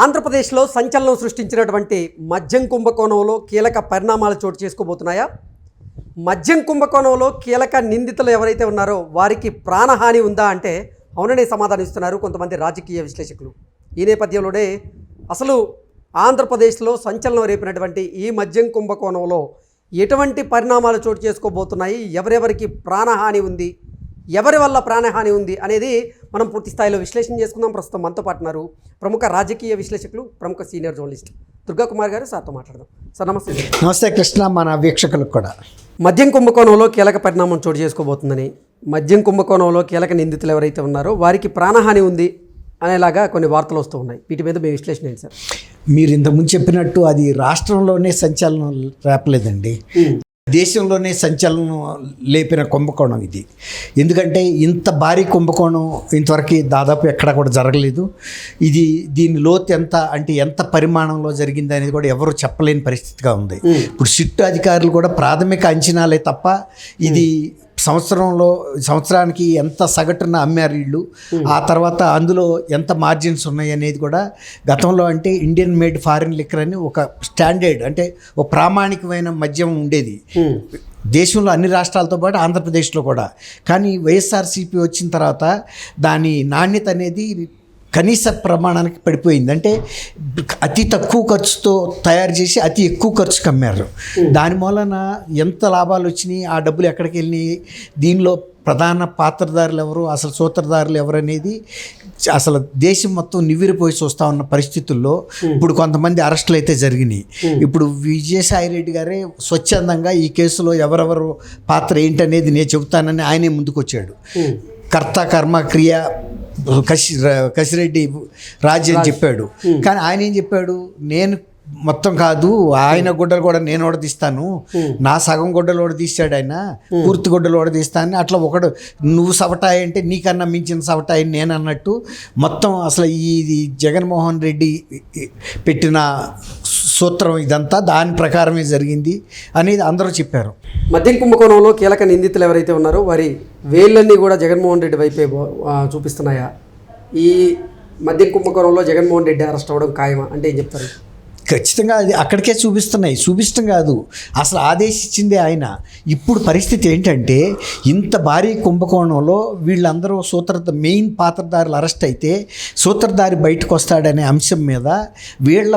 ఆంధ్రప్రదేశ్లో సంచలనం సృష్టించినటువంటి మద్యం కుంభకోణంలో కీలక పరిణామాలు చోటు చేసుకోబోతున్నాయా? మద్యం కుంభకోణంలో కీలక నిందితులు ఎవరైతే ఉన్నారో వారికి ప్రాణహాని ఉందా అంటే అవుననే సమాధానం ఇస్తున్నారు కొంతమంది రాజకీయ విశ్లేషకులు. ఈ నేపథ్యంలోనే అసలు ఆంధ్రప్రదేశ్లో సంచలనం రేపినటువంటి ఈ మద్యం కుంభకోణంలో ఎటువంటి పరిణామాలు చోటు చేసుకోబోతున్నాయి? ఎవరెవరికి ప్రాణహాని ఉంది? ఎవరి వల్ల ప్రాణహాని ఉంది? అనేది మనం పూర్తి స్థాయిలో విశ్లేషణ చేసుకుందాం. ప్రస్తుతం మనతో పాటు ఉన్నారు ప్రముఖ రాజకీయ విశ్లేషకులు ప్రముఖ సీనియర్ జర్నలిస్ట్ దుర్గా కుమార్ గారు. సార్తో మాట్లాడదాం. సార్ నమస్తే. నమస్తే కృష్ణ మన వీక్షకులకు కూడా. మద్యం కుంభకోణంలో కీలక పరిణామం చోటు చేసుకోబోతుందని మద్యం కుంభకోణంలో కీలక నిందితులు ఎవరైతే ఉన్నారో వారికి ప్రాణహాని ఉంది అనేలాగా కొన్ని వార్తలు వస్తూ ఉన్నాయి. వీటి మీద మీ విశ్లేషణ ఏంటి సార్? మీరు ఇంతకుముందు చెప్పినట్టు అది రాష్ట్రంలోనే సంచలనం రేపలేదండి దేశంలోనే సంచలనం లేపిన కుంభకోణం ఇది. ఎందుకంటే ఇంత భారీ కుంభకోణం ఇంతవరకు దాదాపు ఎక్కడ కూడా జరగలేదు. ఇది దీని లోతు ఎంత అంటే ఎంత పరిమాణంలో జరిగింది అనేది కూడా ఎవరు చెప్పలేని పరిస్థితిగా ఉంది. ఇప్పుడు సిట్టు అధికారులు కూడా ప్రాథమిక అంచనాలే తప్ప ఇది సంవత్సరంలో సంవత్సరానికి ఎంత సగటున అమ్మారు వీళ్ళు ఆ తర్వాత అందులో ఎంత మార్జిన్స్ ఉన్నాయి అనేది కూడా గతంలో అంటే ఇండియన్ మేడ్ ఫారిన్ లిక్కర్ అని ఒక స్టాండర్డ్ అంటే ఒక ప్రామాణికమైన మద్యం ఉండేది. దేశంలో అన్ని రాష్ట్రాలతో పాటు ఆంధ్రప్రదేశ్లో కూడా. కానీ వైఎస్ఆర్సీపీ వచ్చిన తర్వాత దాని నాణ్యత అనేది కనీస ప్రమాణానికి పడిపోయింది. అంటే అతి తక్కువ ఖర్చుతో తయారు చేసి అతి ఎక్కువ ఖర్చుకి అమ్మారు దాని మూలన ఎంత లాభాలు వచ్చినాయి ఆ డబ్బులు ఎక్కడికి వెళ్ళినాయి దీనిలో ప్రధాన పాత్రధారులు ఎవరు అసలు సూత్రధారులు ఎవరు అనేది అసలు దేశం మొత్తం నివ్విరిపోయి చూస్తూ ఉన్న పరిస్థితుల్లో ఇప్పుడు కొంతమంది అరెస్టులు అయితే జరిగినాయి. ఇప్పుడు విజయసాయి రెడ్డి గారే స్వచ్ఛందంగా ఈ కేసులో ఎవరెవరు పాత్ర ఏంటనేది నేను చెబుతానని ఆయనే ముందుకొచ్చాడు. కర్త కర్మ క్రియ కసి కసిరెడ్డి రాజు అని చెప్పాడు. కానీ ఆయన ఏం చెప్పాడు? నేను మొత్తం కాదు ఆయన గుడ్డలు కూడా నేను ఓడదీస్తాను నా సగం గుడ్డలు ఓడదీస్తాడు ఆయన. పూర్తి గుడ్డలు ఓడదీస్తాను అట్లా ఒకడు నువ్వు సవటాయి అంటే నీకన్నా మించిన సవటాయి నేను అన్నట్టు మొత్తం అసలు ఈ జగన్మోహన్ రెడ్డి పెట్టిన సూత్రం ఇదంతా దాని ప్రకారమే జరిగింది అనేది అందరూ చెప్పారు. మద్యం కుంభకోణంలో కీలక నిందితులు ఎవరైతే ఉన్నారో వారి వేళ్ళన్నీ కూడా జగన్మోహన్ రెడ్డి వైపే చూపిస్తున్నాయా? ఈ మద్యం కుంభకోణంలో జగన్మోహన్ రెడ్డి అరెస్ట్ అవ్వడం ఖాయమా? అంటే ఏం చెప్తారు? ఖచ్చితంగా అది అక్కడికే చూపిస్తున్నాయి. చూపించడం కాదు. అసలు ఆదేశించిందే ఆయన. ఇప్పుడు పరిస్థితి ఏంటంటే ఇంత భారీ కుంభకోణంలో వీళ్ళందరూ సూత్ర మెయిన్ పాత్రధారులు అరెస్ట్ అయితే సూత్రధారి బయటకు వస్తాడనే అంశం మీద వీళ్ళ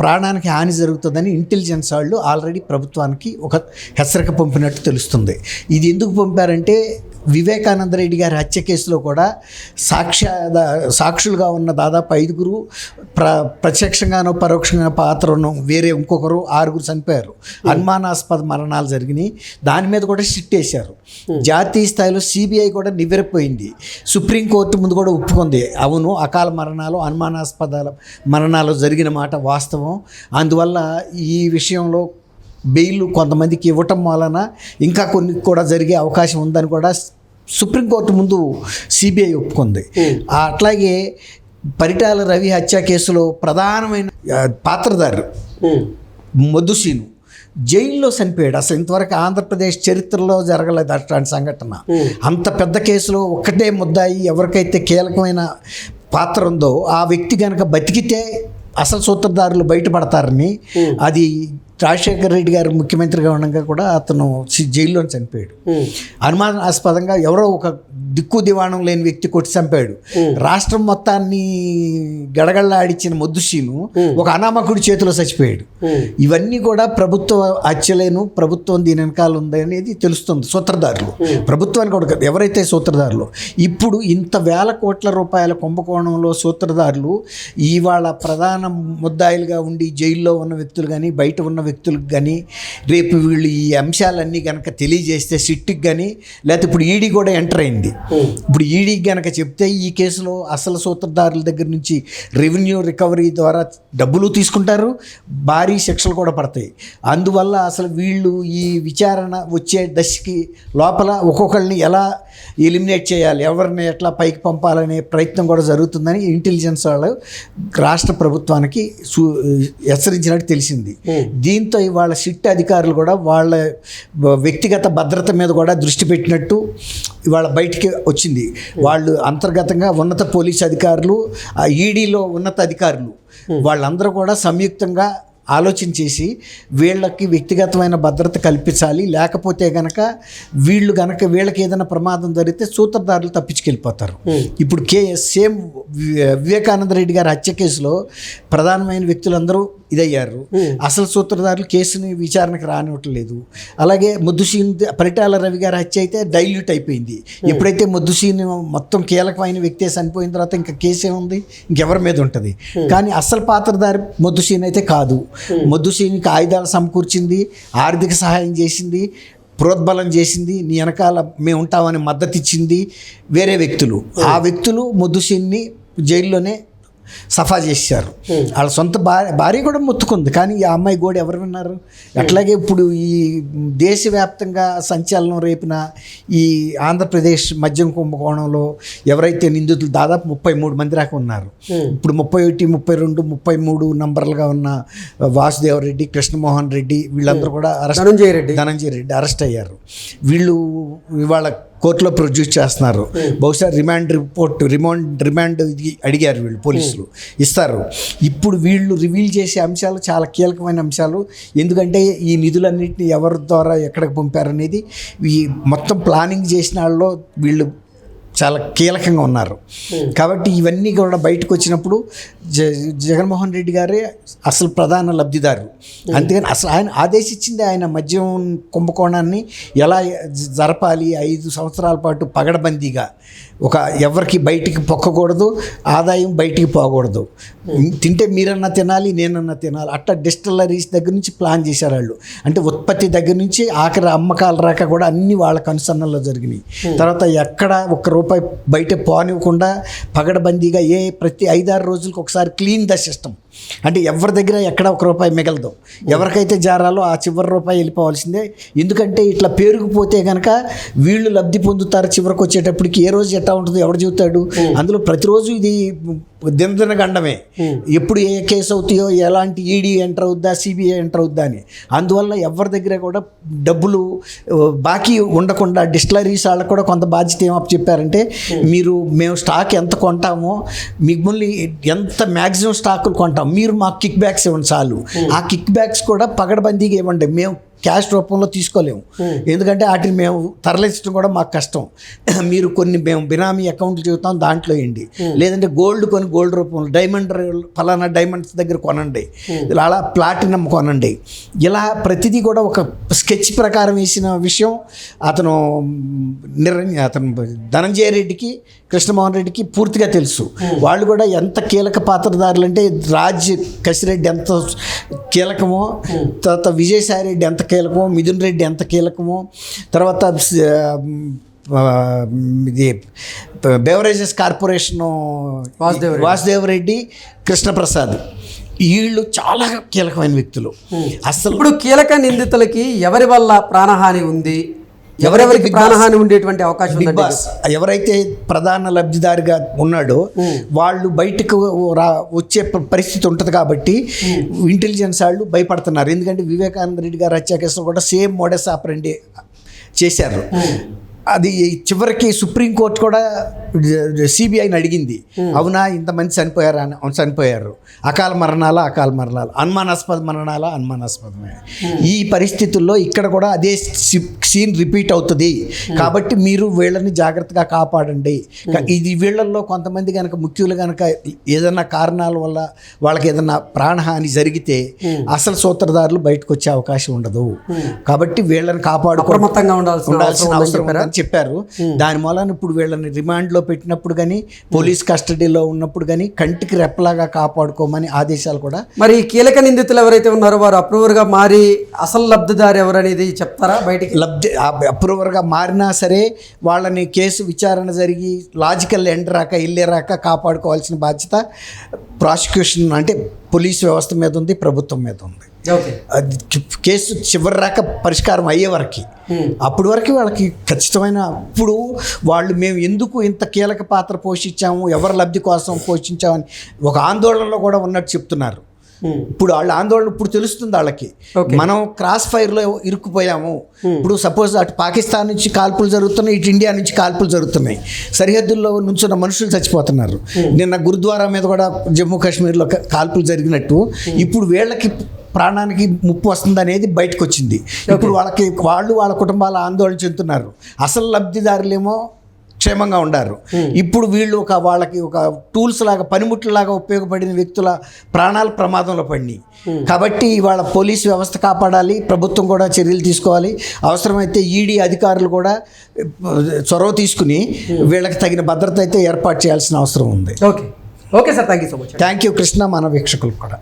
ప్రాణానికి హాని జరుగుతుందని ఇంటెలిజెన్స్ వాళ్ళు ఆల్రెడీ ప్రభుత్వానికి ఒక హెచ్చరిక పంపినట్టు తెలుస్తుంది. ఇది ఎందుకు పంపారంటే వివేకానంద రెడ్డి గారి హత్య కేసులో కూడా సాక్ష్య సాక్షులుగా ఉన్న దాదాపు ఐదుగురు ప్ర ప్రత్యక్షంగానో పరోక్షంగా పాత్ర ఉన్న వేరే ఇంకొకరు ఆరుగురు చనిపోయారు అనుమానాస్పద మరణాలు జరిగినాయి. దాని మీద కూడా సిట్ వేశారు. జాతీయ స్థాయిలో సిబిఐ కూడా నివ్వెరపోయింది. సుప్రీంకోర్టు ముందు కూడా ఒప్పుకుంది. అవును అకాల మరణాలు అనుమానాస్పద మరణాలు జరిగిన మాట వాస్తవం. అందువల్ల ఈ విషయంలో బెయిల్ కొంతమందికి ఇవ్వటం వలన ఇంకా కొన్ని కూడా జరిగే అవకాశం ఉందని కూడా సుప్రీంకోర్టు ముందు సిబిఐ ఒప్పుకుంది. అట్లాగే పరిటాల రవి హత్య కేసులో ప్రధానమైన పాత్రధారు మొద్దుసీను జైల్లో చనిపోయాడు. అసలు ఇంతవరకు ఆంధ్రప్రదేశ్ చరిత్రలో జరగలేదు అట్లాంటి సంఘటన. అంత పెద్ద కేసులో ఒక్కటే ముద్దాయి ఎవరికైతే కీలకమైన పాత్ర ఉందో ఆ వ్యక్తి కనుక బతికితే అసలు సూత్రధారులు బయటపడతారని అది రాజశేఖర రెడ్డి గారు ముఖ్యమంత్రిగా ఉండగా కూడా అతను జైల్లో చనిపోయాడు. అనుమానాస్పదంగా ఎవరో ఒక దిక్కు దివాణం లేని వ్యక్తి కొట్టి చంపాడు. రాష్ట్రం మొత్తాన్ని గడగడలాడిచ్చిన మొద్దుశీను ఒక అనామకుడి చేతిలో చచ్చిపోయాడు. ఇవన్నీ కూడా ప్రభుత్వ హత్యలేను ప్రభుత్వం దీని వెనకాల ఉంది అనేది తెలుస్తుంది సూత్రధారులు. ప్రభుత్వానికి కూడా కాదు, ఎవరైతే సూత్రధారులు. ఇప్పుడు ఇంత వేల కోట్ల రూపాయల కుంభకోణంలో సూత్రధారులు ఇవాళ ప్రధాన ముద్దాయిలుగా ఉండి జైల్లో ఉన్న వ్యక్తులు కానీ బయట ఉన్న వ్యక్తులకు కానీ రేపు వీళ్ళు ఈ అంశాలన్నీ కనుక తెలియజేస్తే సిట్టికి కానీ లేకపోతే ఇప్పుడు ఈడీ కూడా ఎంటర్ అయింది. ఇప్పుడు ఈడీకి కనుక చెప్తే ఈ కేసులో అసలు సూత్రధారుల దగ్గర నుంచి రెవెన్యూ రికవరీ ద్వారా డబ్బులు తీసుకుంటారు భారీ శిక్షలు కూడా పడతాయి. అందువల్ల అసలు వీళ్ళు ఈ విచారణ వచ్చే దశకి లోపల ఒక్కొక్కరిని ఎలా ఎలిమినేట్ చేయాలి ఎవరిని ఎట్లా పైకి పంపాలనే ప్రయత్నం కూడా జరుగుతుందని ఇంటెలిజెన్స్ వాళ్ళు రాష్ట్ర ప్రభుత్వానికి సూ హెచ్చరించినట్టు తెలిసింది. దీని దీంతో ఇవాళ సిట్ అధికారులు కూడా వాళ్ళ వ్యక్తిగత భద్రత మీద కూడా దృష్టి పెట్టినట్టు ఇవాళ బయటికి వచ్చింది. వాళ్ళు అంతర్గతంగా ఉన్నత పోలీస్ అధికారులు ఈడీలో ఉన్నత అధికారులు వాళ్ళందరూ కూడా సంయుక్తంగా ఆలోచన చేసి వీళ్ళకి వ్యక్తిగతమైన భద్రత కల్పించాలి. లేకపోతే గనక వీళ్ళు గనక వీళ్ళకి ఏదైనా ప్రమాదం జరిగితే సూత్రధారులు తప్పించుకెళ్ళిపోతారు. ఇప్పుడు కే సేమ్ వివేకానంద రెడ్డి గారి హత్య కేసులో ప్రధానమైన వ్యక్తులందరూ ఇదయ్యారు. అసలు సూత్రధారులు కేసుని విచారణకు రానివ్వట్లేదు. అలాగే ముద్దుసీన్ పరిటాల రవి గారి హత్య అయితే డైల్యూట్ అయిపోయింది. ఎప్పుడైతే ముద్దుసీన్ మొత్తం కీలకమైన వ్యక్తి చనిపోయిన తర్వాత ఇంకా కేసు ఏముంది ఇంకెవరి మీద ఉంటుంది. కానీ అసలు పాత్రధారి ముద్దుసీన్ అయితే కాదు. ముద్దుసీన్కి ఆయుధాలు సమకూర్చింది ఆర్థిక సహాయం చేసింది ప్రోద్బలం చేసింది నీ వెనకాల మేము ఉంటామని మద్దతు ఇచ్చింది వేరే వ్యక్తులు. ఆ వ్యక్తులు ముద్దుసీన్ని జైల్లోనే సఫా చేశారు. వాళ్ళ సొంత భార్య భార్య కూడా మొత్తుకుంది. కానీ ఈ అమ్మాయి గోడ ఎవరు విన్నారు? అట్లాగే ఇప్పుడు ఈ దేశవ్యాప్తంగా సంచలనం రేపిన ఈ ఆంధ్రప్రదేశ్ మద్యం కుంభకోణంలో ఎవరైతే నిందితులు దాదాపు ముప్పై మూడు మంది దాకా ఉన్నారు. ఇప్పుడు ముప్పై ఒకటి ముప్పై రెండు ముప్పై మూడు నంబర్లుగా ఉన్న వాసుదేవ్ రెడ్డి కృష్ణమోహన్ రెడ్డి వీళ్ళందరూ కూడా అరెస్ట్ ధనంజయ రెడ్డి. ధనంజయ రెడ్డి అరెస్ట్ అయ్యారు. వీళ్ళు ఇవాళ కోర్టులో ప్రొడ్యూస్ చేస్తున్నారు. బహుశా రిమాండ్ రిపోర్ట్ రిమాండ్ రిమాండ్ అడిగారు వీళ్ళు పోలీసులు. ఇస్తారు. ఇప్పుడు వీళ్ళు రివీల్ చేసే అంశాలు చాలా కీలకమైన అంశాలు. ఎందుకంటే ఈ నిధులన్నింటినీ ఎవరి ద్వారా ఎక్కడికి పంపారనేది ఈ మొత్తం ప్లానింగ్ చేసిన వాళ్ళలో వీళ్ళు చాలా కీలకంగా ఉన్నారు. కాబట్టి ఇవన్నీ కూడా బయటకు వచ్చినప్పుడు జ జగన్మోహన్ రెడ్డి గారే అసలు ప్రధాన లబ్ధిదారు. అందుకని అసలు ఆయన ఆదేశించింది ఆయన మద్యం కుంభకోణాన్ని ఎలా జరపాలి ఐదు సంవత్సరాల పాటు పగడబందీగా. ఒక ఎవరికి బయటికి పొక్కకూడదు ఆదాయం బయటికి పోకూడదు. తింటే మీరన్నా తినాలి నేనన్నా తినాలి. అట్లా డిస్టిలరీస్ దగ్గర నుంచి ప్లాన్ చేశారు వాళ్ళు. అంటే ఉత్పత్తి దగ్గర నుంచి ఆఖరి అమ్మకాల రాక కూడా అన్ని వాళ్ళ కనుసన్నల్లో జరిగినాయి. తర్వాత ఎక్కడ ఒక్క రూపాయి బయట పోనివ్వకుండా పగడబందీగా ఏ ప్రతి ఐదారు రోజులకు ఒకసారి క్లీన్ ద సిస్టమ్. అంటే ఎవరి దగ్గర ఎక్కడ ఒక రూపాయి మిగలదు. ఎవరికైతే జారాలో ఆ చివరి రూపాయి వెళ్ళిపోవాల్సిందే. ఎందుకంటే ఇట్లా పేరుకుపోతే కనుక వీళ్ళు లబ్ధి పొందుతారు చివరికి వచ్చేటప్పటికి ఏ రోజు ఎట్లా ఉంటుందో ఎవడు చెబుతాడు? అందులో ప్రతిరోజు ఇది దినదిన గండమే. ఎప్పుడు ఏ కేసు అవుతాయో ఎలాంటి ఈడీ ఎంటర్ అవుద్దా సిబిఐ ఎంటర్ అవుద్దా అని. అందువల్ల ఎవరి దగ్గర కూడా డబ్బులు బాకీ ఉండకుండా డిస్టిలరీస్ వాళ్ళకు కూడా కొంత బాధ్యత ఏమో చెప్పారంటే మీరు మేము స్టాక్ ఎంత కొంటామో మిమ్మల్ని ఎంత మ్యాక్సిమం స్టాకులు కొంటాం మీరు మాకు కిక్ బ్యాక్స్ ఇవ్వండి చాలు. ఆ కిక్ బ్యాక్స్ కూడా పగడబందీగా ఇవ్వండి. మేము క్యాష్ రూపంలో తీసుకోలేము. ఎందుకంటే వాటిని మేము తరలించడం కూడా మాకు కష్టం. మీరు కొన్ని మేము బినామీ అకౌంట్లు చెబుతాం దాంట్లో వేయండి. లేదంటే గోల్డ్ కొని గోల్డ్ రూపంలో డైమండ్ ఫలానా డైమండ్స్ దగ్గర కొనండి. ఇలా అలా ప్లాటినం కొనండి. ఇలా ప్రతిదీ కూడా ఒక స్కెచ్ ప్రకారం వేసిన విషయం. అతను నిర్ అతను ధనంజయ రెడ్డికి కృష్ణమోహన్ రెడ్డికి పూర్తిగా తెలుసు. వాళ్ళు కూడా ఎంత కీలక పాత్రధారులు అంటే రాజ్ కసిరెడ్డి ఎంత కీలకమో తర్వాత విజయసాయి రెడ్డి ఎంత కీలకమో మిథున్ రెడ్డి ఎంత కీలకమో తర్వాత ఇది బెవరేజెస్ కార్పొరేషన్. వాసుదేవ్ రెడ్డి. కృష్ణప్రసాద్. వీళ్ళు చాలా కీలకమైన వ్యక్తులు. అసలు ఇప్పుడు కీలక నిందితులకి ఎవరి వల్ల ప్రాణహాని ఉంది? ఎవరెవరికి. ప్రాణహాని ఉండేటువంటి అవకాశం బిగ్ ఉందండి బాస్. ఎవరైతే ప్రధాన లబ్ధిదారిగా ఉన్నాడో వాళ్ళు బయటకు రా వచ్చే పరిస్థితి ఉంటుంది కాబట్టి ఇంటెలిజెన్స్ వాళ్ళు భయపడుతున్నారు. ఎందుకంటే వివేకానంద రెడ్డి గారు కేసులో కూడా సేమ్ మోడస్ ఆపరండి చేశారు. అది చివరికి సుప్రీంకోర్టు కూడా సిబిఐని అడిగింది. అవునా ఇంతమంది చనిపోయారా అని చనిపోయారు. అకాల మరణాలా అకాల మరణాలు? అనుమానాస్పద మరణాలా అనుమానాస్పదమే. ఈ పరిస్థితుల్లో ఇక్కడ కూడా అదే సీన్ రిపీట్ అవుతుంది. కాబట్టి మీరు వీళ్ళని జాగ్రత్తగా కాపాడండి. ఇది వీళ్ళల్లో కొంతమంది కనుక ముఖ్యులు కనుక ఏదైనా కారణాల వల్ల వాళ్ళకి ఏదైనా ప్రాణహాని జరిగితే అసలు సూత్రధారులు బయటకు వచ్చే అవకాశం ఉండదు. కాబట్టి వీళ్ళని కాపాడుకో అప్రమత్తంగా ఉండాల్సిన అవసరం చెప్పారా? దాని మూలాన ఇప్పుడు వీళ్ళని రిమాండ్లో పెట్టినప్పుడు కానీ పోలీస్ కస్టడీలో ఉన్నప్పుడు కానీ కంటికి రెప్పలాగా కాపాడుకోమని ఆదేశాలు కూడా మరి కీలక నిందితులు ఎవరైతే ఉన్నారో వారు అప్రూవర్గా మారి అసలు లబ్ధిదారు ఎవరనేది చెప్తారా బయటికి లబ్ధి అప్రూవర్గా మారినా సరే వాళ్ళని కేసు విచారణ జరిగి లాజికల్ ఎండ్ రాక వెళ్ళే రాక కాపాడుకోవాల్సిన బాధ్యత ప్రాసిక్యూషన్ అంటే పోలీస్ వ్యవస్థ మీద ఉంది ప్రభుత్వం మీద ఉంది. అది కేసు చివరి రాక పరిష్కారం అయ్యే వరకు. అప్పటి వరకు వాళ్ళకి ఖచ్చితమైన ఇప్పుడు వాళ్ళు మేము ఎందుకు ఇంత కీలక పాత్ర పోషించాము ఎవరి లబ్ధి కోసం పోషించామని ఒక ఆందోళనలో కూడా ఉన్నట్టు చెప్తున్నారు. ఇప్పుడు వాళ్ళ ఆందోళన ఇప్పుడు తెలుస్తుంది వాళ్ళకి. మనం క్రాస్ ఫైర్లో ఇరుక్కుపోయాము. ఇప్పుడు సపోజ్ అటు పాకిస్తాన్ నుంచి కాల్పులు జరుగుతున్నాయి ఇటు ఇండియా నుంచి కాల్పులు జరుగుతున్నాయి. సరిహద్దుల్లో నుంచున్న మనుషులు చచ్చిపోతున్నారు. నిన్న గురుద్వారా మీద కూడా జమ్మూ కాశ్మీర్లో కాల్పులు జరిగినట్టు. ఇప్పుడు వీళ్ళకి ప్రాణానికి ముప్పు వస్తుంది అనేది బయటకు వచ్చింది ఇప్పుడు వాళ్ళకి వాళ్ళు వాళ్ళ కుటుంబాల ఆందోళన చెందుతున్నారు. అసలు లబ్ధిదారులేమో క్షేమంగా ఉండారు. ఇప్పుడు వీళ్ళు ఒక వాళ్ళకి ఒక టూల్స్ లాగా పనిముట్లలాగా ఉపయోగపడిన వ్యక్తుల ప్రాణాల ప్రమాదంలో పడినాయి. కాబట్టి వాళ్ళ పోలీస్ వ్యవస్థ కాపాడాలి ప్రభుత్వం కూడా చర్యలు తీసుకోవాలి. అవసరమైతే ఈడీ అధికారులు కూడా చొరవ తీసుకుని వీళ్ళకి తగిన భద్రత అయితే ఏర్పాటు చేయాల్సిన అవసరం ఉంది. Okay. Okay sir thank you so much thank you Krishna మన వీక్షకులకు కూడా.